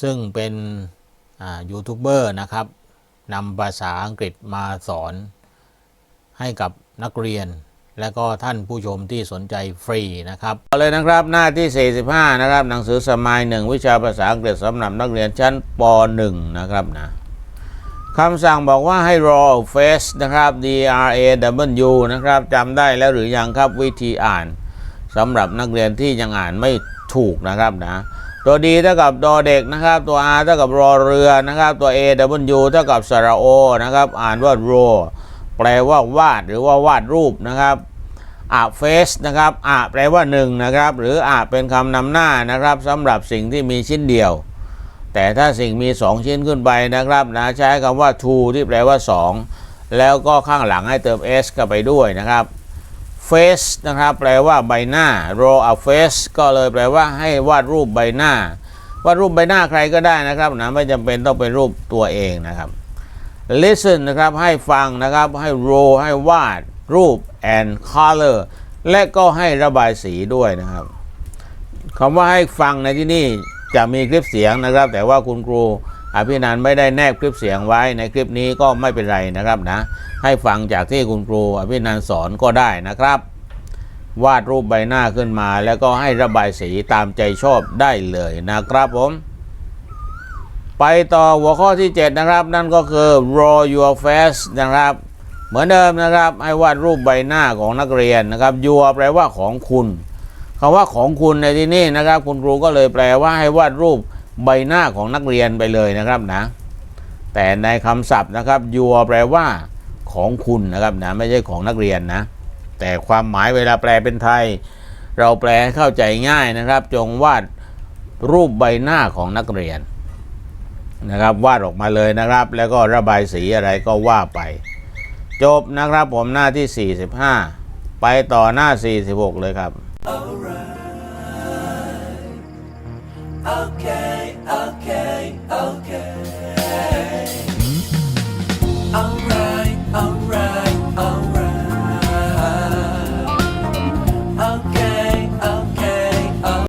ซึ่งเป็นยูทูบเบอร์นะครับนำภาษาอังกฤษมาสอนให้กับนักเรียน และก็ท่านผู้ชมที่สนใจฟรีนะครับเอาเลยนะครับหน้าที่ 45 นะครับ หนังสือสมัยหนึ่งวิชาภาษาอังกฤษสำหรับนักเรียนชั้นป .1 นะครับนะคำสั่งบอกว่าให้รอ face นะครับ D R A W นะครับจำได้แล้วหรือยังครับวิธีอ่านสำหรับนักเรียนที่ยังอ่านไม่ถูกนะครับนะ ตัวดีเท่ากับดอเด็กนะครับ ตัว R เท่ากับรอเรือนะครับ ตัว A W เท่ากับสระโอนะครับ อ่านว่า raw แปลว่าวาดหรือว่าวาดรูปนะครับอะเฟสนะครับอะแปลว่าหนึ่งนะครับ หรืออะเป็นคำนำหน้านะครับสำหรับสิ่งที่มีชิ้นเดียว แต่ถ้าสิ่งมี 2 ชิ้นขึ้นไปนะครับนะใช้คำว่า two ที่แปลว่า 2 แล้วก็ข้างหลังให้เติม s เข้าไปด้วยนะครับ face นะครับแปลว่าใบหน้า draw a face ก็เลยแปลว่าให้วาดรูปใบหน้าวาดรูปใบหน้าใครก็ได้นะครับนะไม่จำเป็นต้องเป็นรูปตัวเองนะครับ listen นะครับให้ฟังนะครับให้ draw ให้วาดรูป and color และก็ให้ระบายสีด้วยนะครับคำว่าให้ฟังในที่นี่จะมีคลิปเสียงนะครับ แต่ว่าคุณครู อภินันไม่ได้แนบคลิปเสียงไว้ในคลิปนี้ก็ไม่เป็นไรนะครับนะ ให้ฟังจากที่คุณครูอภินันสอนก็ได้นะครับ วาดรูปใบหน้าขึ้นมา แล้วก็ให้ระบายสีตามใจชอบได้เลยนะครับผม ไปต่อหัวข้อที่ 7 นะครับ นั่นก็คือ draw your face นะครับ เหมือนเดิมนะครับ ให้วาดรูปใบหน้าของนักเรียนนะครับ your แปลว่าของคุณคำว่าของคุณในที่นี้นะครับ คุณครูก็เลยแปลว่าให้วาดรูป ใบหน้าของนักเรียนไปเลยนะครับนะ แต่ในคำศัพท์นะครับ your แปลว่าของคุณนะครับนะไม่ใช่ของนักเรียนนะ แต่ความหมายเวลาแปลเป็นไทย เราแปลให้เข้าใจง่ายนะครับ จงวาดรูปใบหน้าของนักเรียนนะครับวาดออกมาเลยนะครับ แล้วก็ระบายสีอะไรก็ว่าไป จบนะครับผมหน้าที่ 45 ไปต่อหน้า 46 เลยครับ okay, okay.